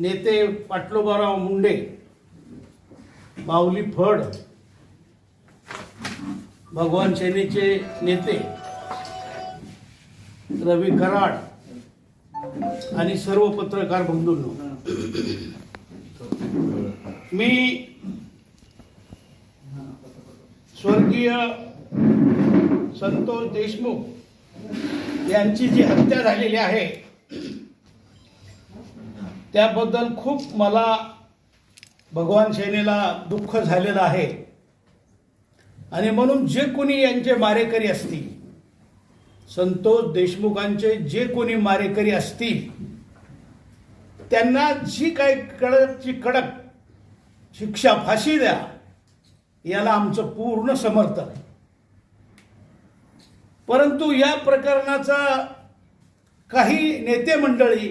नेते पाटलोबाराव मुंडे माऊली फड भगवान सेनेचे नेते रवी कराड आणि सर्व पत्रकार बंधूंनो. मी स्वर्गीय संतोष देशमुख यांची जी हत्या झालेली आहे त्याबद्दल खूप मला भगवान सेनेला दुःख झालेलं आहे. आणि म्हणून जे कोणी यांचे मारेकरी असतील संतोष देशमुखांचे जे कोणी मारेकरी असतील त्यांना जी काही कडकची कडक शिक्षा फाशी द्या याला आमचं पूर्ण समर्थन आहे. परंतु या प्रकरणाचा काही नेते मंडळी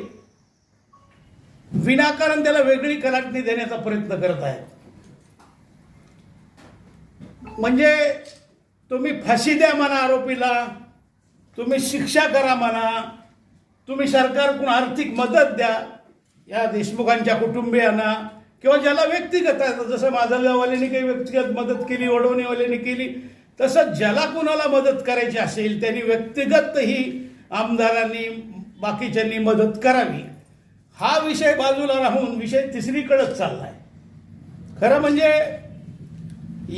विनाकारण त्याला वेगळी कलाटणी देण्याचा प्रयत्न करत आहेत. म्हणजे तुम्ही फाशी द्या म्हणा आरोपीला तुम्ही शिक्षा करा म्हणा तुम्ही सरकारकडून आर्थिक मदत द्या या देशमुखांच्या कुटुंबियांना किंवा ज्याला व्यक्तिगत आहे जसं माधवगाववाल्यांनी काही व्यक्तिगत मदत केली वडवणीवाल्यांनी केली तसं ज्याला कुणाला मदत करायची असेल त्यांनी व्यक्तिगत ही आमदारांनी बाकीच्यांनी मदत करावी. हा विषय बाजूला राहून विषय तिसरीकडेच चाललाय. खरं म्हणजे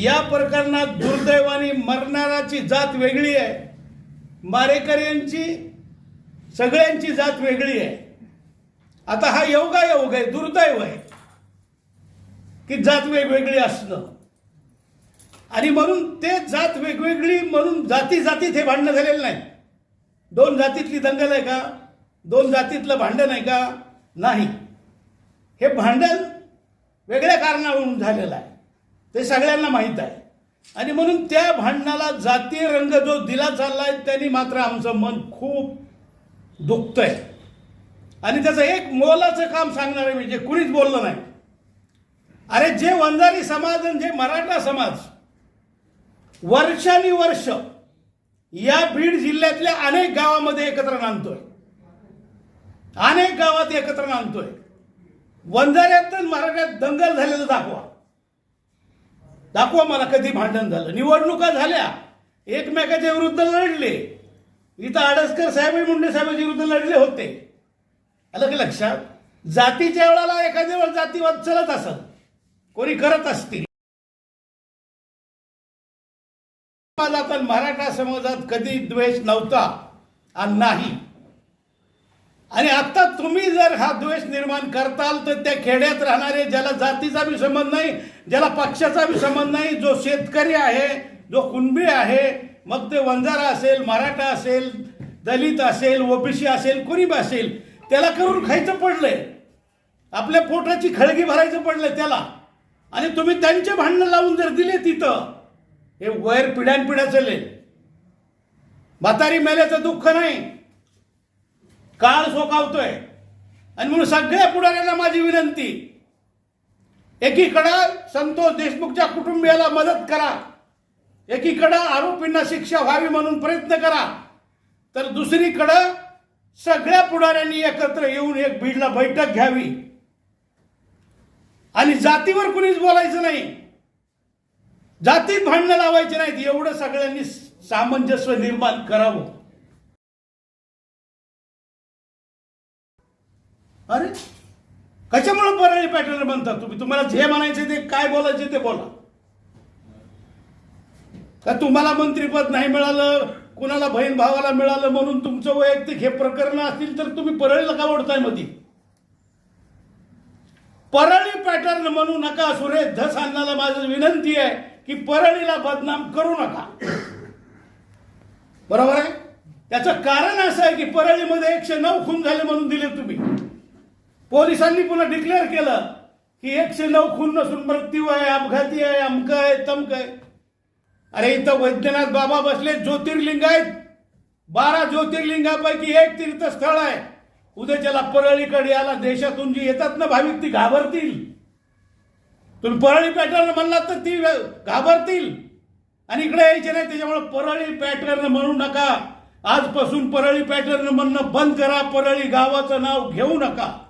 या प्रकरणात दुर्दैवाने मरणाराची जात वेगळी आहे. मारेकऱ्यांची सगळ्यांची जात वेगळी आहे. आता हा योगा योग आहे दुर्दैव आहे की जात वेगवेगळी असणं. आणि म्हणून ते जात वेगवेगळी म्हणून जाती जातीत हे भांडणं झालेलं नाही. दोन जातीतली दंगल आहे का? दोन जातीतलं भांडण आहे का? नाही. हे भांडण वेगळ्या कारणावरून झालेलं आहे. ते सगळ्यांना माहीत आहे. आणि म्हणून त्या भांडणाला जातीय रंग जो दिला चालला आहे त्यांनी मात्र आमचं मन खूप दुखतंय. आणि त्याचं एक मोलाचं काम सांगणार आहे मी जे कुणीच बोललं नाही. अरे जे वंजारी समाज आणि जे मराठा समाज वर्षानुवर्ष या बीड जिल्ह्यातल्या अनेक गावामध्ये एकत्र नांदतोय. अनेक गावात एकत्र आणतोय. वंजाऱ्यात आणि मराठ्यात दंगल झालेलं दाखवा. दाखवा मला कधी भांडण झालं. निवडणुका झाल्या. एकमेकाच्या विरुद्ध लढले. इथं आडसकर साहेब मुंडे साहेबांच्या विरुद्ध लढले होते. आलं की लक्षात? जातीच्या वेळाला एखाद्या वेळ जातीवाद चलत असत कोणी करत असतील. समाजात मराठा समाजात कधी द्वेष नव्हता आणि नाही. आणि आता तुम्ही जर हा द्वेष निर्माण करताल तर त्या खेड्यात राहणारे ज्याला जातीचा बी संबंध नाही ज्याला पक्षाचा बी संबंध नाही जो शेतकरी आहे जो कुणबी आहे मग ते वंजारा असेल मराठा असेल दलित असेल ओबीसी असेल कुणी बी असेल त्याला करून खायचं पडलंय. आपल्या पोटाची खळगी भरायचं पडलंय त्याला. आणि तुम्ही त्यांचे भांडणं लावून जर दिले तिथं हे वैर पिढ्यानपिढ्या चालेल. म्हातारी मेल्याचं दुःख नाही. काळ सोकावतोय. आणि म्हणून सगळ्या पुढाऱ्यांना माझी विनंती एकीकडं संतोष देशमुखच्या कुटुंबियाला मदत करा एकीकडं आरोपींना शिक्षा व्हावी म्हणून प्रयत्न करा तर दुसरीकडं सगळ्या पुढाऱ्यांनी एकत्र येऊन एक बीडला बैठक घ्यावी. आणि जातीवर कुणीच बोलायचं नाही. जातीत भांडणं लावायचे नाहीत एवढं सगळ्यांनी सामंजस्य निर्माण करावं. अरे? कशामुळे परळी पॅटर्न म्हणतात तुम्ही? तुम्हाला जे म्हणायचे ते काय बोलायचे ते बोला. का तुम्हाला मंत्रीपद नाही मिळालं कुणाला बहीण भावाला मिळालं म्हणून तुमचं वैयक्तिक हे प्रकरण असतील तर तुम्ही परळीला का ओढताय मधी? परळी पॅटर्न म्हणू नका सुरेश धस अण्णाला माझी विनंती आहे की परळीला बदनाम करू नका. बरोबर आहे? त्याचं कारण असं आहे की परळीमध्ये एकशे नऊ खून झाले म्हणून दिले तुम्ही. पोलिसांनी पुन्हा डिक्लेअर केलं की एकशे नऊ खून नसून मृत्यू आहे अपघाती आहे अमक आहे तमक आहे. अरे इथं वैद्यनाथ बाबा बसले ज्योतिर्लिंग आहेत. बारा ज्योतिर्लिंगापैकी एक तीर्थस्थळ आहे. उद्याच्याला परळीकडे याला देशातून जी येतात ना भाविक ती घाबरतील. तुम्ही परळी पॅटर्न म्हणलात तर ती घाबरतील. आणि इकडे यायचे नाही त्याच्यामुळे परळी पॅटर्न म्हणू नका. आजपासून परळी पॅटर्न म्हणणं बंद करा. परळी गावाचं नाव घेऊ नका.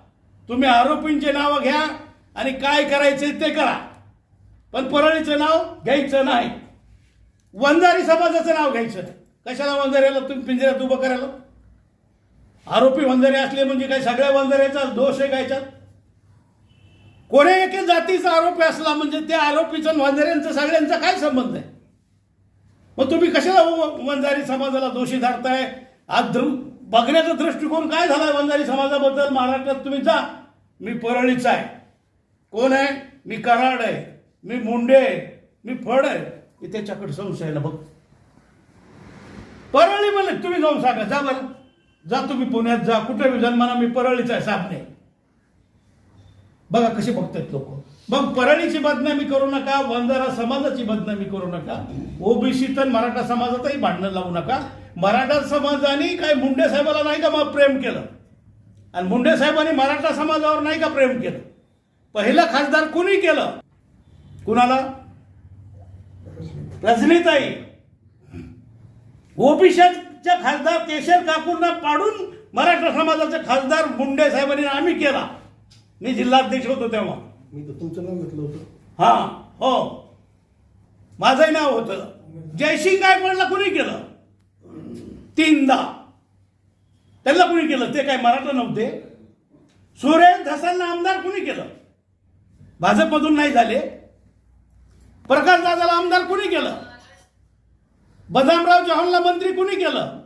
तुम्ही आरोपींचे नावं घ्या आणि काय करायचे ते करा. पण परळीचं नाव घ्यायचं नाही. वंजारी समाजाचं नाव घ्यायचं कशाला वंजाऱ्याला तुम्ही पिंजऱ्यात उभं करायला? आरोपी वंजारे असले म्हणजे काय सगळ्या वंजाऱ्याचा दोष आहे काय कोणी एके जातीचा आरोपी असला म्हणजे त्या आरोपीचं वंजाऱ्यांचा सगळ्यांचा काय संबंध आहे? मग तुम्ही कशाला वंजारी समाजाला दोषी धरताय? आज बघण्याचा दृष्टिकोन काय झालाय वंजारी समाजाबद्दल? महाराष्ट्रात तुम्ही जा. मी परळीचा आहे. कोण आहे? मी कराड आहे. मी मुंडे आहे. मी फड आहे. मी त्याच्याकडे संशय ना बघ परळी म्हणे तुम्ही जाऊन सांगा. जा बरं. जा तुम्ही पुण्यात. जा. कुठे बी जन्माना मी परळीचा आहे सापणे. बघा कसे बघतात लोक. मग परळीची बदनामी करू नका. वंजारा समाजाची बदनामी करू नका. ओबीसी तर मराठा समाजातही भांडणं लावू नका. मराठा समाजाने काय मुंडे साहेबाला नाही का मग प्रेम केलं? आणि मुंडे साहेबांनी मराठा समाजावर नाही का प्रेम केलं? पहिलं खासदार कुणी केलं? कुणाला? रजनीताई. ओबीसीच्या खासदार केशर काकूंना पाडून मराठा समाजाचे खासदार मुंडे साहेबांनी आम्ही केला. मी जिल्हाध्यक्ष होतो तेव्हा. मी तर तुमचं नाव घेतलं होतं. हा हो. माझंही नाव होतं. जयसिंग गायकवाडला कुणी केलं? तीनदा. त्यांना कुणी केलं? ते काय मराठा नव्हते. सुरेश धसांना आमदार कुणी केलं? भाजपमधून नाही झाले. प्रकाश दादाला आमदार कुणी केलं? बदामराव चव्हाणला मंत्री कुणी केलं?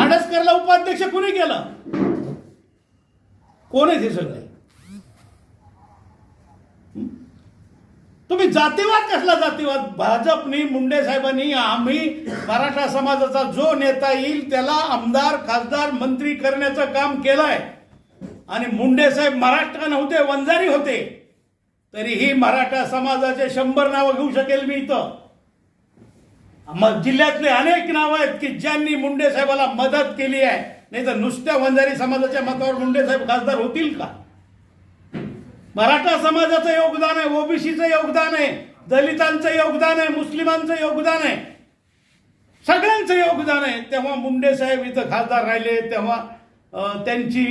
आडसकरला उपाध्यक्ष कुणी केलं? कोण आहे ते सगळे? तुम्ही जातीवाद कसला जातीवाद? भाजपनी मुंडे साहेबांनी आम्ही मराठा समाजाचा जो नेता येईल त्याला आमदार खासदार मंत्री करण्याचं काम केलंय. आणि मुंडे साहेब महाराष्ट्र नव्हते वंजारी होते. तरीही मराठा समाजाचे शंभर नावं घेऊ शकेल मी इथं. मग जिल्ह्यातले अनेक नावं आहेत की ज्यांनी मुंडे साहेबाला मदत केली आहे. नाही तर नुसत्या वंजारी समाजाच्या मतावर मुंडे साहेब खासदार होतील का? मराठा समाजाचं योगदान आहे ओबीसीचं योगदान आहे दलितांचं योगदान आहे मुस्लिमांचं योगदान आहे. सगळ्यांचं योगदान आहे. तेव्हा मुंडे साहेब इथं खासदार राहिले तेव्हा त्यांची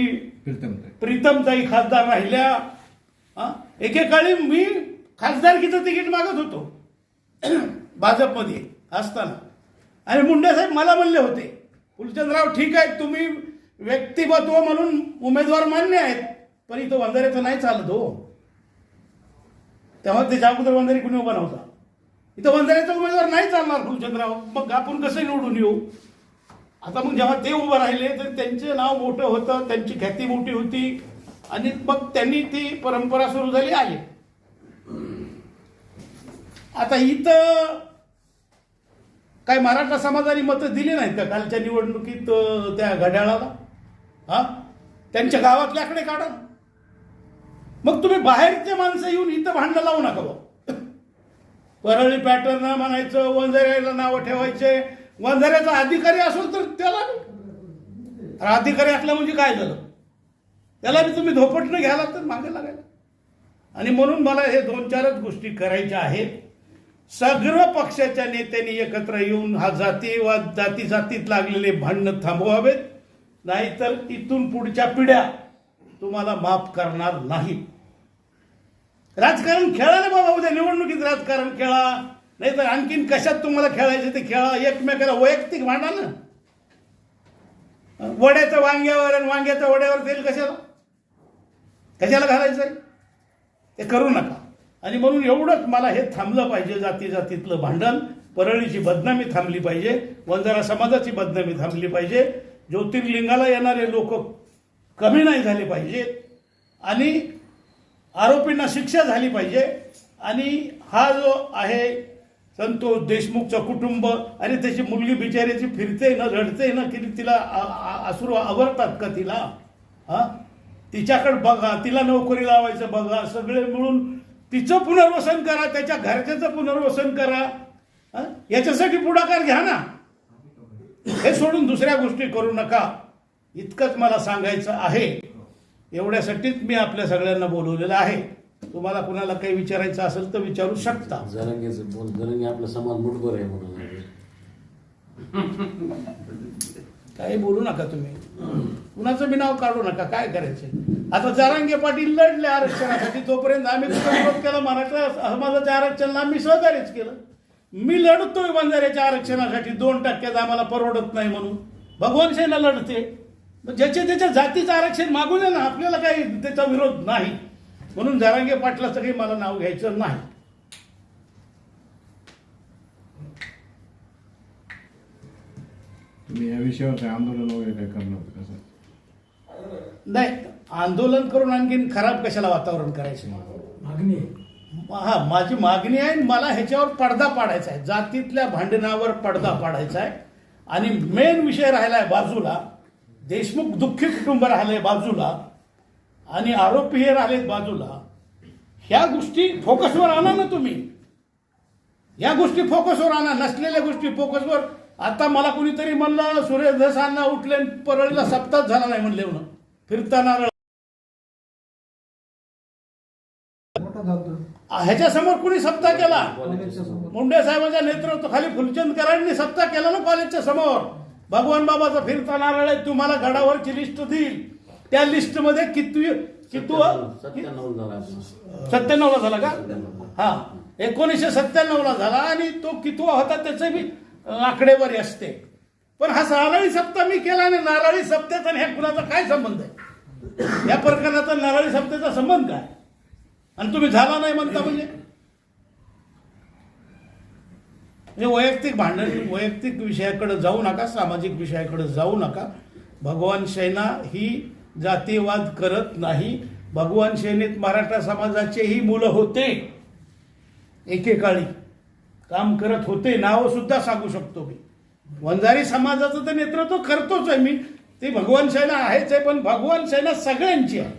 प्रीतमताई. खासदार राहिल्या? एकेकाळी मी खासदारकीचं तिकीट मागत होतो. भाजपमध्ये असताना. आणि मुंडे साहेब मला म्हणले होते फुलचंदराव ठीक आहे तुम्ही व्यक्तिमत्व म्हणून उमेदवार मान्य आहेत पण इथं वंजाऱ्याचं नाही चालत हो. तेव्हा त्याच्या अगोदर वंजारी कुणी उभा नव्हता. इथं वंजाऱ्याचा उमेदवार नाही चालणार फुलचंदराव मग आपण कसं निवडून येऊ? आता मग जेव्हा ते उभं राहिले तर त्यांचं नाव मोठं होतं त्यांची ख्याती मोठी होती आणि मग त्यांनी ती परंपरा सुरू झाली आहे आता इथं काय मराठा समाजाने मतं दिली नाहीत का कालच्या निवडणुकीत त्या घड्याळाला? हा? त्यांच्या गावातल्याकडे काढा मग तुम्ही बाहेरचे माणसं येऊन इथं भांडणं लावू नका बुवा. परळी पॅटर्न म्हणायचं वंजाऱ्याला नावं ठेवायचे. वंजाऱ्याचा अधिकारी असेल तर त्याला तर अधिकारी असला म्हणजे काय झालं? त्याला बी तुम्ही धोपटणं घ्यायला तर मागे लागायला. आणि म्हणून मला हे दोन चारच गोष्टी करायच्या आहेत. सगळं पक्षाच्या नेत्यांनी एकत्र येऊन हा जातीवाद जाती जातीत लागलेले भांडणं थांबवावेत. नाहीतर इथून पुढच्या पिढ्या तुम्हाला माफ करणार नाही राजकारण खेळा ना बाबा उद्या निवडणुकीत राजकारण खेळा. नाही तर आणखीन कशात तुम्हाला खेळायचं ते खेळा. एकमेकाला वैयक्तिक भांडा ना. वड्याच्या वांग्यावर आणि वांग्याच्या वड्यावर तेल कशाला? कशाला घालायचंय? ते करू नका. आणि म्हणून एवढंच मला हे थांबलं पाहिजे जाती जातीतलं भांडण. परळीची बदनामी थांबली पाहिजे. वंजारा समाजाची बदनामी थांबली पाहिजे. ज्योतिर्लिंगाला येणारे लोक कमी नाही झाले पाहिजेत. आणि आरोपींना शिक्षा झाली पाहिजे. आणि हा जो आहे संतोष देशमुखचं कुटुंब आणि त्याची मुलगी बिचाऱ्याची फिरते ना रडते ना की तिला आ- आ- आवरतात का तिला? हा? तिच्याकडे बघा तिला नोकरी लावायचं बघा सगळे मिळून तिचं पुनर्वसन करा त्याच्या घरच्याचं पुनर्वसन करा. याच्यासाठी पुढाकार घ्या ना. हे सोडून दुसऱ्या गोष्टी करू नका. इतकंच मला सांगायचं आहे. एवढ्यासाठीच मी आपल्या सगळ्यांना बोलवलेलं आहे. तुम्हाला कुणाला काही विचारायचं असेल तर विचारू शकता. जरंगेचं बोल जरंगे आपला समाज मुठभर आहे म्हणून. काही बोलू नका तुम्ही. कुणाचं बी नाव काढू नका काय करायचं? आता जारांगे पाटील लढले आरक्षणासाठी तोपर्यंत आम्ही विरोध केला? मराठा समाजाच्या आरक्षणाला आम्ही सहकार्यच केलं. मी लढतोय बंजाऱ्याच्या आरक्षणासाठी दोन टक्क्यात आम्हाला परवडत नाही म्हणून. भगवान सेना लढते. ज्याच्या त्याच्या जातीचं आरक्षण मागू नये ना आपल्याला काही त्याचा विरोध नाही. म्हणून जारांगे पाटलाचं काही मला नाव घ्यायचं नाही. तुम्ही या विषयावर काय आंदोलन वगैरे काय करणार होतं नाही आंदोलन करून आणखीन खराब कशाला वातावरण करायचं? मागणी. हा माझी मागणी आहे आणि मला ह्याच्यावर पडदा पाडायचा आहे. जातीतल्या भांडणावर पडदा पाडायचा आहे. आणि मेन विषय राहिलाय बाजूला देशमुख दुःखी कुटुंब राहिलंय बाजूला आणि आरोपी हे राहिलेत बाजूला ह्या गोष्टी फोकसवर आणा ना तुम्ही. या गोष्टी फोकसवर आणा. नसलेल्या गोष्टी फोकसवर आता मला कुणीतरी म्हणलं सुरेश धसांना उठले परळीला सप्ताह झाला नाही म्हणले म्हणून फिरताना मोठा झाला. ह्याच्या समोर कुणी सप्ताह केला? मुंडे साहेबांच्या नेतृत्वाखाली फुलचंद कराडांनी सत्ता केला ना कॉलेजच्या समोर? भगवान बाबाचा फिरता नारळ आहे तुम्हाला गडावरची लिस्ट देईल. त्या लिस्टमध्ये किती कितू. सत्त्याण्णवला झाला का? हा. एकोणीसशे सत्त्याण्णवला झाला आणि तो कितवा होता त्याचे बी अं, आकडेवारी असते. पण हा नारळी सप्ताह मी केला आणि नारळी सप्त्याचा आणि ह्या कुणाचा काय संबंध आहे? या प्रकरणाचा नारळी सप्त्याचा संबंध काय? आणि तुम्ही झाला नाही म्हणता म्हणजे? म्हणजे वैयक्तिक भांडण वैयक्तिक विषयाकडे जाऊ नका सामाजिक विषयाकडे जाऊ नका. भगवान सेना ही जातीवाद करत नाही. भगवान सेनेत मराठा समाजाचेही मुलं होते. एकेकाळी काम करत होते नावं सुद्धा सांगू शकतो मी. वंजारी समाजाचं तर नेतृत्व करतोच आहे मी. ते भगवान सेना आहेच आहे पण भगवान सेना सगळ्यांची आहे.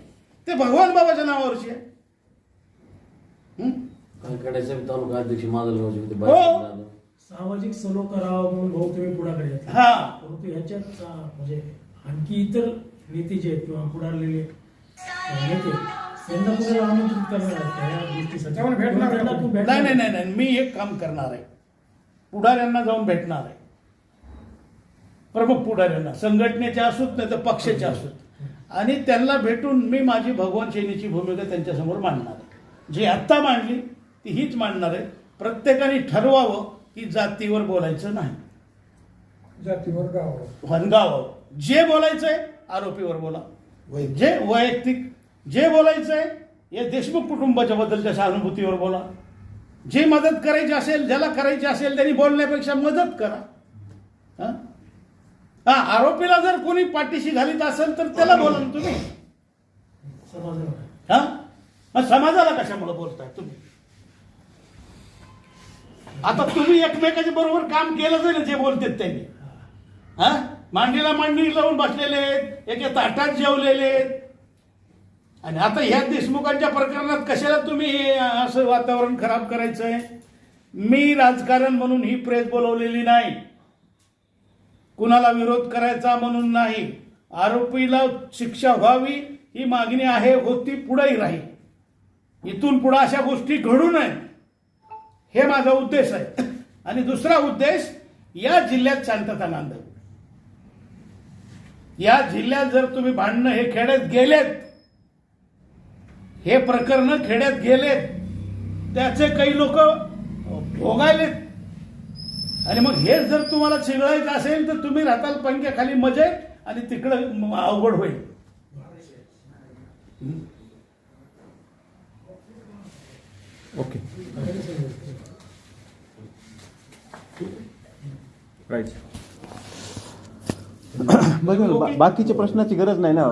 ते भगवान बाबाच्या नावावरची आहे. तालुका अध्यक्ष हो. सामाजिक सलो करावा म्हणून भाऊ तुम्ही पुढाकडे घेतला. हा. परंतु ह्याच्यात अं, म्हणजे आणखी इतर नेते जे आहेत किंवा पुढारलेले अं, नेते त्यांना कुणाला आमंत्रित करणार आहेत का या गोष्टीसाठी? त्यामुळे भेटणार त्यांना का? तू नाही भेटणार नाही नाही नाही. मी एक काम करणार आहे. पुढाऱ्यांना जाऊन भेटणार आहे. प्रमुख पुढाऱ्यांना. संघटनेचे असोत नाही तर पक्षाचे असोत. आणि त्यांना भेटून मी माझी भगवान सेनेची भूमिका त्यांच्यासमोर मांडणार आहे. जी आत्ता मांडली ती हीच मांडणार आहे. प्रत्येकाने ठरवावं की जातीवर बोलायचं नाही. जातीवर गावावर. हनगावं जे बोलायचंय आरोपीवर बोला. जे वैयक्तिक. जे बोलायचंय या देशमुख कुटुंबाच्या बद्दलच्या सहानुभूतीवर बोला. जे मदत करायची असेल ज्याला करायची असेल त्यांनी बोलण्यापेक्षा मदत करा. हा? हा आरोपीला जर कोणी पाठीशी घालीत असेल तर त्याला बोला तुम्ही. समाजाला. हा? समाजाला कशामुळे बोलताय तुम्ही? आता तुम्ही एकमेकाच्या बरोबर काम केलं जाईल जे बोलतात त्यांनी. हा? मांडीला मांडी लावून बसलेले आहेत एका ताटात जेवलेले आहेत. आणि आता ह्या देशमुखांच्या प्रकरणात कशाला तुम्ही असं वातावरण खराब करायचंय? मी राजकारण म्हणून ही प्रेस बोलवलेली नाही. कुणाला विरोध करायचा म्हणून नाही. आरोपीला शिक्षा व्हावी ही मागणी आहे होती पुढेही राहील. इथून पुढे अशा गोष्टी घडू नयेत. हे माझा उद्देश आहे. आणि दुसरा उद्देश या जिल्ह्यात शांतता नांदव. या जिल्ह्यात जर तुम्ही भांडणं हे खेड्यात गेलेत हे प्रकरण खेड्यात गेलेत त्याचे काही लोक भोगायलेत. आणि मग हे जर तुम्हाला चिघळायचं असेल तर तुम्ही राहताल पंख्याखाली मजेत आणि तिकडं अवघड होईल. ओके. राईट बघ बाकीच्या प्रश्नाची गरज नाही ना.